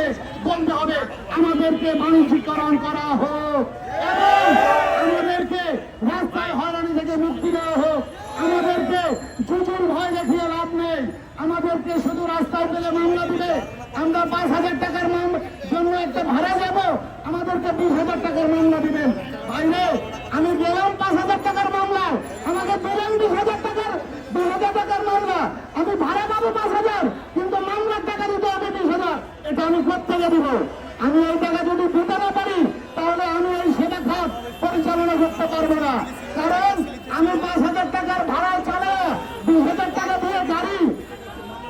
দিয়ে বলতে হবে, আমাদেরকে বাণিজ্যিকরণ করা হোক। আমাদেরকে রাস্তায় হয়রানি থেকে মুক্তি দেওয়া হোক। আমাদেরকে জুজুর ভয় দেখিয়ে লাভ নেই। আমাদেরকে শুধু রাস্তায় পেলে মামলা দিবে। আমরা পাঁচ হাজার টাকার জন্য একটা ভাড়া যাব আমাদেরকে বিশ হাজার টাকার মামলা দিবেন। বাইরে, আমি গেলাম পাঁচ হাজার টাকার মামলা আমাকে দিলেন বিশ হাজার টাকার বিশ হাজার টাকার মামলা। আমি ভাড়া পাবো পাঁচ হাজার কিন্তু মামলার টাকা দিতে হবে বিশ হাজার আমি কোথেকে দিব। আমি এই টাকা যদি দিতে না পারি, তাহলে আমি এই সেবা খাত পরিচালনা করতে পারব না। কারণ আমি পাঁচ হাজার টাকার ভাড়া চালা বিশ হাজার টাকা দিয়ে গাড়ি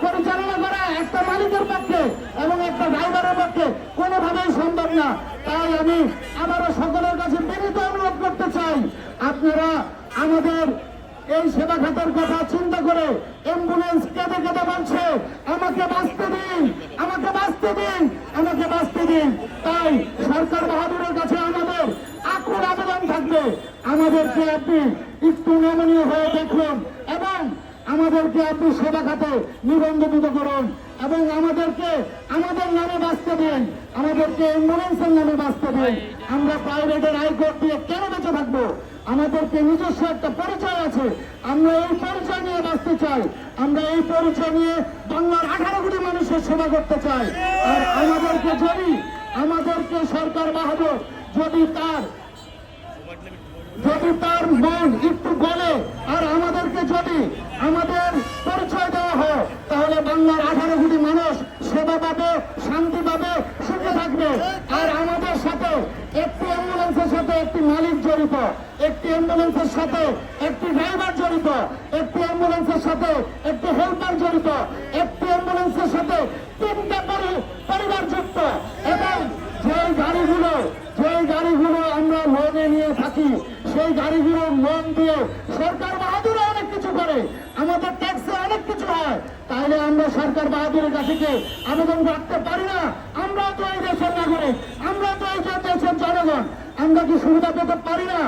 পরিচালনা করা একটা মালিকের পক্ষে এবং একটা ড্রাইভারের পক্ষে কোনোভাবেই সম্ভব না। তাই আমি আবারও সকলের কাছে বিনীত অনুরোধ করতে চাই, আপনারা আমাদের এই সেবা খাতের কথা চিন্তা করে অ্যাম্বুলেন্স কেঁদে কেঁদে বলছে, আমাকে আমাকে বাঁচতে দিন, আমাকে বাঁচতে দিন। তাই সরকার বাহাদুরের কাছে আমাদের আকুল আবেদন থাকবে। আমাদেরকে আপনি একটু নমনীয় হয়ে দেখুন এবং আমাদেরকে আপনি সেবা খাতে নিবন্ধিত করুন এবং আমাদেরকে আমাদের নামে বাঁচতে দিন, আমাদেরকে অ্যাম্বুলেন্সের নামে বাঁচতে দিন। আমরা প্রাইভেটের হাইকোর্ট দিয়ে কেন বেঁচে থাকব? আমাদেরকে নিজস্ব একটা পরিচয় আছে। আমরা এই পরিচয় নিয়ে বাঁচতে চাই। আমরা এই পরিচয় নিয়ে সেবা করতে চাই। আর আমাদেরকে যদি, আমাদেরকে সরকার বাহাদুর যদি তার যদি তার মন একটু গলে আর আমাদেরকে যদি আমাদের পরিচয় দেওয়া হয়, তাহলে বাংলার আঠারো কোটি মানুষ সেবা পাবে, শান্তি পাবে, সুখে থাকবে। আর আমাদের সাথে একটি অ্যাম্বুলেন্সের সাথে একটি মালিক জড়িত, একটি অ্যাম্বুলেন্সের সাথে একটি ড্রাইভার জড়িত, একটি অ্যাম্বুলেন্সের সাথে একটি হেল্পার জড়িত, একটি অ্যাম্বুলেন্সের সাথে তিনটা পরি- পরিবার যুক্ত এবং যে গাড়িগুলো যে গাড়িগুলো আমরা লোনে নিয়ে থাকি, সেই গাড়িগুলো লোন দিয়ে সরকার বাহাদুরে অনেক কিছু করে। আমাদের ট্যাক্সে অনেক কিছু হয়। তাহলে আমরা সরকার বাহাদুরের কাছে আবেদন রাখতে পারি না। আমরা তো এই দেশের নাগরিক, আমরা তো এই দেশের জনগণ, আমরা কি সুবিধা পেতে পারি না?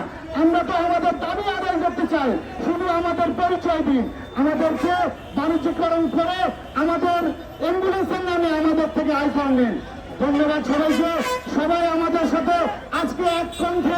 আমরা তো আমাদের দাবি আদায় করতে চাই। শুধু আমাদের পরিচয় দিন। আমাদেরকে বাণিজ্যকরণ করে আমাদের অ্যাম্বুলেন্সের নামে আমাদের থেকে আইফোন নিন। ধন্যবাদ সবাইকে। সবাই আমাদের সাথে আজকে এক কণ্ঠে